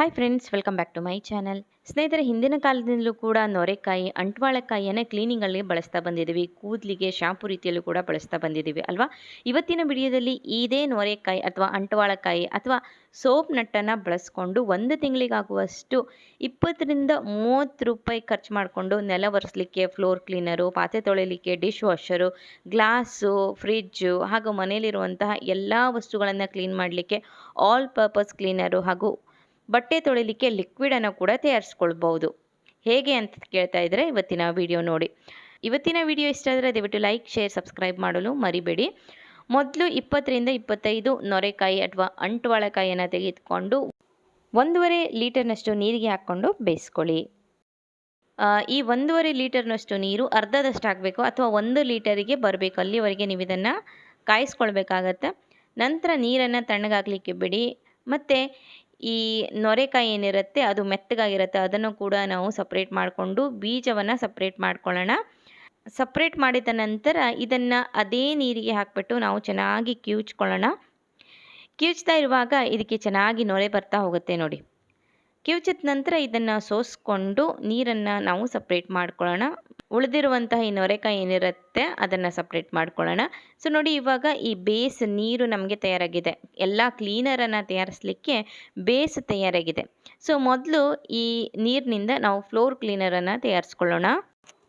Hi friends welcome back to my channel ಸ್ನೇಹಿತರೆ, ಹಿಂದಿನ ಕಾಲದಿಂದಲೂ ಕೂಡ ನೊರೆಕಾಯಿ ಅಂಟ್ವಾಳಕಾಯಿಯನ್ನು ಕ್ಲೀನಿಂಗಲ್ಲಿ ಬಳಸ್ತಾ ಬಂದಿದ್ದೀವಿ. ಕೂದಲಿಗೆ ಶಾಂಪು ರೀತಿಯಲ್ಲೂ ಕೂಡ ಬಳಸ್ತಾ ಬಂದಿದ್ದೀವಿ ಅಲ್ವಾ? ಇವತ್ತಿನ ವಿಡಿಯೋದಲ್ಲಿ ಇದೇ ನೊರೆಕಾಯಿ ಅಥವಾ ಅಂಟ್ವಾಳಕಾಯಿ ಅಥವಾ ಸೋಪ್ ನಟ್ಟನ್ನು ಬಳಸ್ಕೊಂಡು ಒಂದು ತಿಂಗಳಿಗಾಗುವಷ್ಟು ಇಪ್ಪತ್ತರಿಂದ ಮೂವತ್ತು ರೂಪಾಯಿ ಖರ್ಚು ಮಾಡಿಕೊಂಡು ನೆಲ ಒರೆಸ್ಲಿಕ್ಕೆ ಫ್ಲೋರ್ ಕ್ಲೀನರು ಪಾತ್ರೆ ತೊಳೆಯಲಿಕ್ಕೆ ಡಿಶ್ ವಾಷರು ಗ್ಲಾಸು ಫ್ರಿಜ್ಜು ಹಾಗೂ ಮನೆಯಲ್ಲಿರುವಂತಹ ಎಲ್ಲ ವಸ್ತುಗಳನ್ನು ಕ್ಲೀನ್ ಮಾಡಲಿಕ್ಕೆ ಆಲ್ ಪರ್ಪಸ್ ಕ್ಲೀನರು ಹಾಗೂ ಬಟ್ಟೆ ತೊಳಿಲಿಕ್ಕೆ ಲಿಕ್ವಿಡನ್ನು ಕೂಡ ತಯಾರಿಸ್ಕೊಳ್ಬೋದು ಹೇಗೆ ಅಂತ ಕೇಳ್ತಾ ಇದ್ದರೆ ಇವತ್ತಿನ ವಿಡಿಯೋ ನೋಡಿ. ಇವತ್ತಿನ ವಿಡಿಯೋ ಇಷ್ಟ ಆದರೆ ದಯವಿಟ್ಟು ಲೈಕ್ ಶೇರ್ ಸಬ್ಸ್ಕ್ರೈಬ್ ಮಾಡಲು ಮರಿಬೇಡಿ. ಮೊದಲು ಇಪ್ಪತ್ತರಿಂದ ಇಪ್ಪತ್ತೈದು ನೊರೆಕಾಯಿ ಅಥವಾ ಅಂಟುವಾಳೆಕಾಯಿಯನ್ನು ತೆಗೆದುಕೊಂಡು ಒಂದೂವರೆ ಲೀಟರ್ನಷ್ಟು ನೀರಿಗೆ ಹಾಕ್ಕೊಂಡು ಬೇಯಿಸ್ಕೊಳ್ಳಿ. ಈ ಒಂದೂವರೆ ಲೀಟರ್ನಷ್ಟು ನೀರು ಅರ್ಧದಷ್ಟು ಹಾಕಬೇಕು ಅಥವಾ ಒಂದು ಲೀಟರಿಗೆ ಬರಬೇಕು. ಅಲ್ಲಿವರೆಗೆ ನೀವು ಇದನ್ನು ಕಾಯಿಸ್ಕೊಳ್ಬೇಕಾಗತ್ತೆ. ನಂತರ ನೀರನ್ನು ತಣ್ಣಗಾಗಲಿಕ್ಕೆ ಬಿಡಿ. ಮತ್ತು ಈ ನೊರೆಕಾಯಿ ಏನಿರುತ್ತೆ ಅದು ಮೆತ್ತಗಾಗಿರುತ್ತೆ, ಅದನ್ನು ಕೂಡ ನಾವು ಸಪ್ರೇಟ್ ಮಾಡಿಕೊಂಡು ಬೀಜವನ್ನು ಸಪ್ರೇಟ್ ಮಾಡ್ಕೊಳ್ಳೋಣ. ಸಪ್ರೇಟ್ ಮಾಡಿದ ನಂತರ ಇದನ್ನು ಅದೇ ನೀರಿಗೆ ಹಾಕಿಬಿಟ್ಟು ನಾವು ಚೆನ್ನಾಗಿ ಕಿವುಚ್ಕೊಳ್ಳೋಣ. ಕಿವುಚ್ತಾ ಇರುವಾಗ ಇದಕ್ಕೆ ಚೆನ್ನಾಗಿ ನೊರೆ ಬರ್ತಾ ಹೋಗುತ್ತೆ ನೋಡಿ. ಕಿವುಚಿದ ನಂತರ ಇದನ್ನು ಸೋಸ್ಕೊಂಡು ನೀರನ್ನು ನಾವು ಸಪ್ರೇಟ್ ಮಾಡ್ಕೊಳ್ಳೋಣ. ಉಳಿದಿರುವಂತಹ ಈ ನೊರೆಕಾಯಿ ಏನಿರುತ್ತೆ ಅದನ್ನು ಸಪ್ರೇಟ್ ಮಾಡ್ಕೊಳ್ಳೋಣ. ಸೊ ನೋಡಿ ಇವಾಗ ಈ ಬೇಸ್ ನೀರು ನಮಗೆ ತಯಾರಾಗಿದೆ. ಎಲ್ಲ ಕ್ಲೀನರನ್ನು ತಯಾರಿಸಲಿಕ್ಕೆ ಬೇಸ್ ತಯಾರಾಗಿದೆ. ಸೊ ಮೊದಲು ಈ ನೀರಿನಿಂದ ನಾವು ಫ್ಲೋರ್ ಕ್ಲೀನರನ್ನು ತಯಾರಿಸ್ಕೊಳ್ಳೋಣ.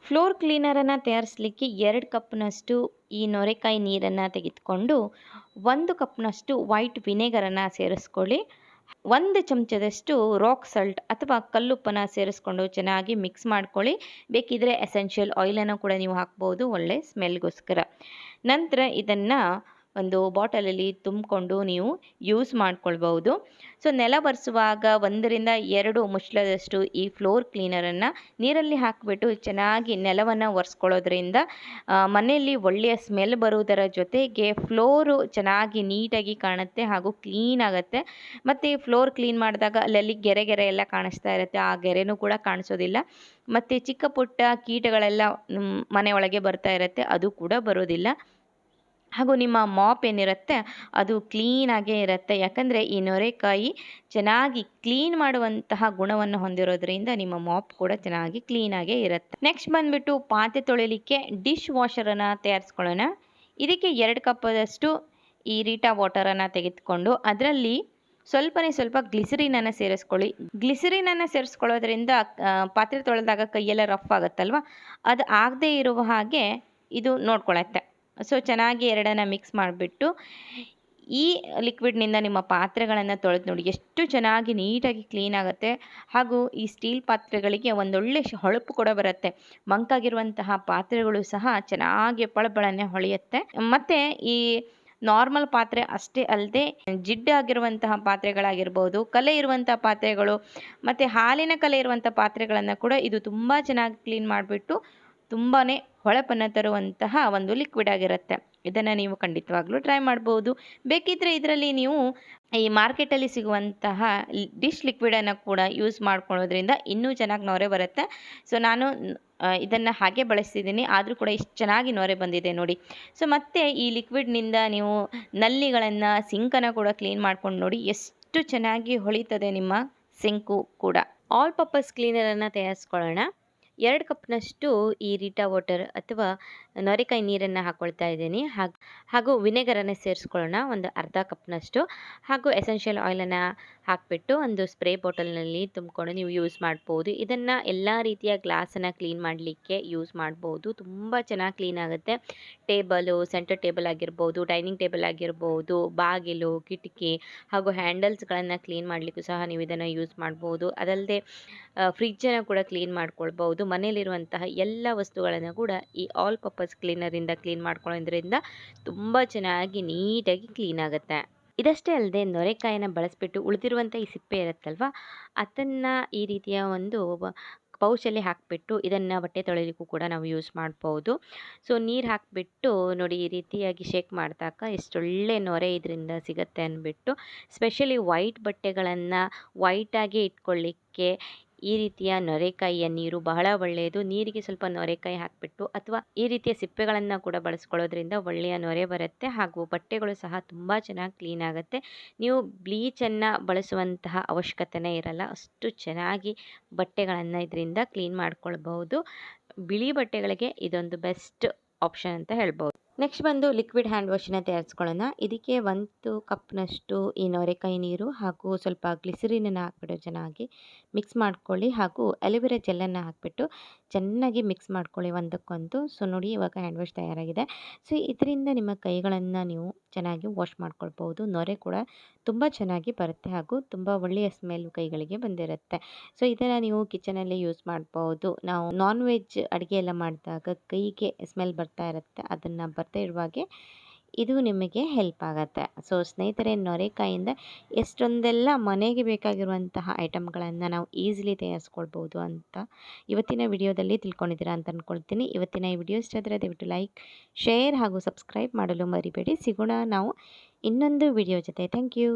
ಫ್ಲೋರ್ ಕ್ಲೀನರನ್ನು ತಯಾರಿಸಲಿಕ್ಕೆ ಎರಡು ಕಪ್ನಷ್ಟು ಈ ನೊರೆಕಾಯಿ ನೀರನ್ನು ತೆಗೆದುಕೊಂಡು ಒಂದು ಕಪ್ನಷ್ಟು ವೈಟ್ ವಿನೆಗರನ್ನು ಸೇರಿಸ್ಕೊಳ್ಳಿ. ಒಂದು ಚಮಚದಷ್ಟು ರಾಕ್ ಸಾಲ್ಟ್ ಅಥವಾ ಕಲ್ಲುಪ್ಪನ ಸೇರಿಸ್ಕೊಂಡು ಚೆನ್ನಾಗಿ ಮಿಕ್ಸ್ ಮಾಡ್ಕೊಳ್ಳಿ. ಬೇಕಿದ್ರೆ ಎಸೆನ್ಷಿಯಲ್ ಆಯಿಲನ್ನು ಕೂಡ ನೀವು ಹಾಕ್ಬೋದು, ಒಳ್ಳೆ ಸ್ಮೆಲ್ಗೋಸ್ಕರ ನಂತರ ಇದನ್ನು ಒಂದು ಬಾಟಲಲ್ಲಿ ತುಂಬಿಕೊಂಡು ನೀವು ಯೂಸ್ ಮಾಡ್ಕೊಳ್ಬಹುದು. ಸೊ, ನೆಲ ಒರೆಸುವಾಗ ಒಂದರಿಂದ ಎರಡು ಮುಚ್ಚಳದಷ್ಟು ಈ ಫ್ಲೋರ್ ಕ್ಲೀನರನ್ನು ನೀರಲ್ಲಿ ಹಾಕಿಬಿಟ್ಟು ಚೆನ್ನಾಗಿ ನೆಲವನ್ನು ಒರೆಸ್ಕೊಳ್ಳೋದ್ರಿಂದ ಮನೆಯಲ್ಲಿ ಒಳ್ಳೆಯ ಸ್ಮೆಲ್ ಬರುವುದರ ಜೊತೆಗೆ ಫ್ಲೋರು ಚೆನ್ನಾಗಿ ನೀಟಾಗಿ ಕಾಣುತ್ತೆ ಹಾಗೂ ಕ್ಲೀನ್ ಆಗುತ್ತೆ. ಮತ್ತು ಫ್ಲೋರ್ ಕ್ಲೀನ್ ಮಾಡಿದಾಗ ಅಲ್ಲಲ್ಲಿ ಗೆರೆ ಗೆರೆ ಎಲ್ಲ ಕಾಣಿಸ್ತಾ ಇರುತ್ತೆ, ಆ ಗೆರೆನೂ ಕೂಡ ಕಾಣಿಸೋದಿಲ್ಲ. ಮತ್ತು ಚಿಕ್ಕ ಪುಟ್ಟ ಕೀಟಗಳೆಲ್ಲ ಮನೆಯೊಳಗೆ ಬರ್ತಾ ಇರುತ್ತೆ, ಅದು ಕೂಡ ಬರೋದಿಲ್ಲ. ಹಾಗೂ ನಿಮ್ಮ ಮಾಪ್ ಏನಿರುತ್ತೆ ಅದು ಕ್ಲೀನಾಗೇ ಇರುತ್ತೆ. ಯಾಕಂದರೆ ಈ ನೊರೆಕಾಯಿ ಚೆನ್ನಾಗಿ ಕ್ಲೀನ್ ಮಾಡುವಂತಹ ಗುಣವನ್ನು ಹೊಂದಿರೋದ್ರಿಂದ ನಿಮ್ಮ ಮಾಪ್ ಕೂಡ ಚೆನ್ನಾಗಿ ಕ್ಲೀನಾಗೇ ಇರುತ್ತೆ. ನೆಕ್ಸ್ಟ್ ಬಂದುಬಿಟ್ಟು ಪಾತ್ರೆ ತೊಳಿಲಿಕ್ಕೆ ಡಿಶ್ ವಾಷರನ್ನು ತಯಾರಿಸ್ಕೊಳ್ಳೋಣ. ಇದಕ್ಕೆ ಎರಡು ಕಪ್ಪದಷ್ಟು ಈ ರೀಟಾ ವಾಟರನ್ನು ತೆಗೆದುಕೊಂಡು ಅದರಲ್ಲಿ ಸ್ವಲ್ಪನೇ ಸ್ವಲ್ಪ ಗ್ಲಿಸರಿನನ್ನು ಸೇರಿಸ್ಕೊಳ್ಳಿ. ಗ್ಲಿಸರಿನನ್ನು ಸೇರಿಸ್ಕೊಳ್ಳೋದ್ರಿಂದ ಪಾತ್ರೆ ತೊಳೆದಾಗ ಕೈಯೆಲ್ಲ ರಫ್ ಆಗುತ್ತಲ್ವ? ಅದು ಆಗದೇ ಇರುವ ಹಾಗೆ ಇದು ನೋಡ್ಕೊಳತ್ತೆ. ಸೊ ಚೆನ್ನಾಗಿ ಎರಡನ್ನು ಮಿಕ್ಸ್ ಮಾಡಿಬಿಟ್ಟು ಈ ಲಿಕ್ವಿಡ್ನಿಂದ ನಿಮ್ಮ ಪಾತ್ರೆಗಳನ್ನು ತೊಳೆದು ನೋಡಿ. ಎಷ್ಟು ಚೆನ್ನಾಗಿ ನೀಟಾಗಿ ಕ್ಲೀನ್ ಆಗುತ್ತೆ. ಹಾಗೂ ಈ ಸ್ಟೀಲ್ ಪಾತ್ರೆಗಳಿಗೆ ಒಂದೊಳ್ಳೆ ಹೊಳಪು ಕೂಡ ಬರುತ್ತೆ. ಮಂಕಾಗಿರುವಂತಹ ಪಾತ್ರೆಗಳು ಸಹ ಚೆನ್ನಾಗಿ ಪಳಪಳನೆ ಹೊಳೆಯುತ್ತೆ. ಮತ್ತು ಈ ನಾರ್ಮಲ್ ಪಾತ್ರೆ ಅಷ್ಟೇ ಅಲ್ಲದೆ ಜಿಡ್ಡಾಗಿರುವಂತಹ ಪಾತ್ರೆಗಳಾಗಿರ್ಬೋದು, ಕಲೆ ಇರುವಂಥ ಪಾತ್ರೆಗಳು, ಮತ್ತು ಹಾಲಿನ ಕಲೆ ಇರುವಂಥ ಪಾತ್ರೆಗಳನ್ನು ಕೂಡ ಇದು ತುಂಬ ಚೆನ್ನಾಗಿ ಕ್ಲೀನ್ ಮಾಡಿಬಿಟ್ಟು ತುಂಬಾ ಹೊಳಪನ್ನು ತರುವಂತಹ ಒಂದು ಲಿಕ್ವಿಡ್ ಆಗಿರುತ್ತೆ. ಇದನ್ನು ನೀವು ಖಂಡಿತವಾಗ್ಲೂ ಟ್ರೈ ಮಾಡ್ಬೋದು. ಬೇಕಿದ್ದರೆ ಇದರಲ್ಲಿ ನೀವು ಈ ಮಾರ್ಕೆಟಲ್ಲಿ ಸಿಗುವಂತಹ ಡಿಶ್ ಲಿಕ್ವಿಡನ್ನು ಕೂಡ ಯೂಸ್ ಮಾಡ್ಕೊಳ್ಳೋದ್ರಿಂದ ಇನ್ನೂ ಚೆನ್ನಾಗಿ ನೊರೆ ಬರುತ್ತೆ. ಸೊ ನಾನು ಇದನ್ನು ಹಾಗೆ ಬಳಸ್ತಿದ್ದೀನಿ. ಆದರೂ ಕೂಡ ಇಷ್ಟು ಚೆನ್ನಾಗಿ ನೊರೆ ಬಂದಿದೆ ನೋಡಿ. ಸೊ ಮತ್ತೆ ಈ ಲಿಕ್ವಿಡ್ನಿಂದ ನೀವು ನಲ್ಲಿಗಳನ್ನು ಸಿಂಕನ್ನು ಕೂಡ ಕ್ಲೀನ್ ಮಾಡ್ಕೊಂಡು ನೋಡಿ. ಎಷ್ಟು ಚೆನ್ನಾಗಿ ಹೊಳಿತದೆ ನಿಮ್ಮ ಸಿಂಕು ಕೂಡ. ಆಲ್ ಪರ್ಪಸ್ ಕ್ಲೀನರನ್ನು ತಯಾರಿಸ್ಕೊಳ್ಳೋಣ. ಎರಡು ಕಪ್ನಷ್ಟು ಈ ರೀಟಾ ವಾಟರ್ ಅಥವಾ ನೊರೆಕಾಯಿ ನೀರನ್ನು ಹಾಕ್ಕೊಳ್ತಾ ಇದ್ದೀನಿ. ಹಾಗೂ ಹಾಗೂ ವಿನೆಗರನ್ನು ಸೇರಿಸ್ಕೊಳ್ಳೋಣ. ಒಂದು ಅರ್ಧ ಕಪ್ನಷ್ಟು. ಹಾಗೂ ಎಸೆನ್ಷಿಯಲ್ ಆಯಿಲನ್ನು ಹಾಕಿಬಿಟ್ಟು ಒಂದು ಸ್ಪ್ರೇ ಬಾಟಲ್ನಲ್ಲಿ ತುಂಬಿಕೊಂಡು ನೀವು ಯೂಸ್ ಮಾಡ್ಬೋದು. ಇದನ್ನು ಎಲ್ಲ ರೀತಿಯ ಗ್ಲಾಸನ್ನು ಕ್ಲೀನ್ ಮಾಡಲಿಕ್ಕೆ ಯೂಸ್ ಮಾಡ್ಬೋದು. ತುಂಬ ಚೆನ್ನಾಗಿ ಕ್ಲೀನ್ ಆಗುತ್ತೆ. ಟೇಬಲು, ಸೆಂಟರ್ ಟೇಬಲ್ ಆಗಿರ್ಬೋದು, ಡೈನಿಂಗ್ ಟೇಬಲ್ ಆಗಿರ್ಬೋದು, ಬಾಗಿಲು, ಕಿಟಕಿ ಹಾಗೂ ಹ್ಯಾಂಡಲ್ಸ್ಗಳನ್ನು ಕ್ಲೀನ್ ಮಾಡಲಿಕ್ಕೂ ಸಹ ನೀವು ಇದನ್ನು ಯೂಸ್ ಮಾಡ್ಬೋದು. ಅದಲ್ಲದೆ ಫ್ರಿಜ್ಜನ್ನು ಕೂಡ ಕ್ಲೀನ್ ಮಾಡ್ಕೊಳ್ಬೋದು. ಮನೆಯಲ್ಲಿರುವಂತಹ ಎಲ್ಲ ವಸ್ತುಗಳನ್ನು ಕೂಡ ಈ ಆಲ್ ಪರ್ಪಸ್ ಕ್ಲೀನರಿಂದ ಕ್ಲೀನ್ ಮಾಡ್ಕೊಳ್ಳೋದ್ರಿಂದ ತುಂಬ ಚೆನ್ನಾಗಿ ನೀಟಾಗಿ ಕ್ಲೀನ್ ಆಗುತ್ತೆ. ಇದಷ್ಟೇ ಅಲ್ಲದೆ ನೊರೆಕಾಯಿನ ಬಳಸಿಬಿಟ್ಟು ಉಳಿದಿರುವಂಥ ಈ ಸಿಪ್ಪೆ ಇರುತ್ತಲ್ವ, ಅದನ್ನು ಈ ರೀತಿಯ ಒಂದು ಪೌಚಲ್ಲಿ ಹಾಕಿಬಿಟ್ಟು ಇದನ್ನು ಬಟ್ಟೆ ತೊಳೆಯಲಿಕ್ಕೂ ಕೂಡ ನಾವು ಯೂಸ್ ಮಾಡ್ಬೋದು. ಸೊ ನೀರು ಹಾಕಿಬಿಟ್ಟು ನೋಡಿ ಈ ರೀತಿಯಾಗಿ ಶೇಕ್ ಮಾಡಿದಾಗ ಎಷ್ಟೊಳ್ಳೆ ನೊರೆ ಇದರಿಂದ ಸಿಗುತ್ತೆ ಅಂದ್ಬಿಟ್ಟು ಸ್ಪೆಷಲಿ ವೈಟ್ ಬಟ್ಟೆಗಳನ್ನು ವೈಟಾಗಿ ಇಟ್ಕೊಳ್ಳಿಕ್ಕೆ ಈ ರೀತಿಯ ನೊರೆಕಾಯಿಯ ನೀರು ಬಹಳ ಒಳ್ಳೆಯದು. ನೀರಿಗೆ ಸ್ವಲ್ಪ ನೊರೆಕಾಯಿ ಹಾಕಿಬಿಟ್ಟು ಅಥವಾ ಈ ರೀತಿಯ ಸಿಪ್ಪೆಗಳನ್ನು ಕೂಡ ಬಳಸ್ಕೊಳ್ಳೋದ್ರಿಂದ ಒಳ್ಳೆಯ ನೊರೆ ಬರುತ್ತೆ ಹಾಗೂ ಬಟ್ಟೆಗಳು ಸಹ ತುಂಬ ಚೆನ್ನಾಗಿ ಕ್ಲೀನ್ ಆಗುತ್ತೆ. ನೀವು ಬ್ಲೀಚನ್ನು ಬಳಸುವಂತಹ ಅವಶ್ಯಕತೆನೇ ಇರಲ್ಲ. ಅಷ್ಟು ಚೆನ್ನಾಗಿ ಬಟ್ಟೆಗಳನ್ನು ಇದರಿಂದ ಕ್ಲೀನ್ ಮಾಡ್ಕೊಳ್ಬಹುದು. ಬಿಳಿ ಬಟ್ಟೆಗಳಿಗೆ ಇದೊಂದು ಬೆಸ್ಟ್ ಆಪ್ಷನ್ ಅಂತ ಹೇಳ್ಬೋದು ನೆಕ್ಸ್ಟ್ ಬಂದು ಲಿಕ್ವಿಡ್ ಹ್ಯಾಂಡ್ ವಾಶನ್ನ ತಯಾರಿಸ್ಕೊಳ್ಳೋಣ. ಇದಕ್ಕೆ ಒಂದು ಕಪ್ನಷ್ಟು ಈ ನೊರೆಕಾಯಿ ನೀರು ಹಾಗೂ ಸ್ವಲ್ಪ ಗ್ಲಿಸರಿನನ್ನು ಹಾಕ್ಬಿಟ್ಟು ಚೆನ್ನಾಗಿ ಮಿಕ್ಸ್ ಮಾಡ್ಕೊಳ್ಳಿ ಹಾಗೂ ಅಲೋವೆರಾ ಜೆಲ್ಲನ್ನು ಹಾಕಿಬಿಟ್ಟು ಚೆನ್ನಾಗಿ ಮಿಕ್ಸ್ ಮಾಡ್ಕೊಳ್ಳಿ ಒಂದಕ್ಕೊಂದು. ಸೊ, ನೋಡಿ ಇವಾಗ ಹ್ಯಾಂಡ್ ವಾಶ್ ತಯಾರಾಗಿದೆ. ಸೊ, ಇದರಿಂದ ನಿಮ್ಮ ಕೈಗಳನ್ನು ನೀವು ಚೆನ್ನಾಗಿ ವಾಶ್ ಮಾಡ್ಕೊಳ್ಬೋದು ನೊರೆ ಕೂಡ ತುಂಬ ಚೆನ್ನಾಗಿ ಬರುತ್ತೆ ಹಾಗೂ ತುಂಬ ಒಳ್ಳೆಯ ಸ್ಮೆಲ್ ಕೈಗಳಿಗೆ ಬಂದಿರುತ್ತೆ. ಸೊ, ಇದನ್ನು ನೀವು ಕಿಚನಲ್ಲಿ ಯೂಸ್ ಮಾಡ್ಬೋದು ನಾವು ನಾನ್ ವೆಜ್ ಅಡುಗೆ ಎಲ್ಲ ಮಾಡಿದಾಗ ಕೈಗೆ ಸ್ಮೆಲ್ ಬರ್ತಾ ಇರುತ್ತೆ. ಅದನ್ನು ಬರ್ತಾ ಇರುವಾಗೆ ಇದು ನಿಮಗೆ ಹೆಲ್ಪ್ ಆಗುತ್ತೆ. ಸೊ ಸ್ನೇಹಿತರೆ, ನೊರೆಕಾಯಿಂದ ಎಷ್ಟೊಂದೆಲ್ಲ ಮನೆಗೆ ಬೇಕಾಗಿರುವಂತಹ ಐಟಮ್ಗಳನ್ನು ನಾವು ಈಸಿಲಿ ತಯಾರಿಸ್ಕೊಳ್ಬೋದು ಅಂತ ಇವತ್ತಿನ ವಿಡಿಯೋದಲ್ಲಿ ತಿಳ್ಕೊಂಡಿದ್ದೀರಾ ಅಂತ ಅಂದ್ಕೊಳ್ತೀನಿ ಇವತ್ತಿನ ಈ ವಿಡಿಯೋ ಇಷ್ಟ ಆದರೆ ದಯವಿಟ್ಟು ಲೈಕ್ ಶೇರ್ ಹಾಗೂ ಸಬ್ಸ್ಕ್ರೈಬ್ ಮಾಡಲು ಮರಿಬೇಡಿ. ಸಿಗೋಣ ನಾವು ಇನ್ನೊಂದು ವಿಡಿಯೋ ಜೊತೆ. Thank you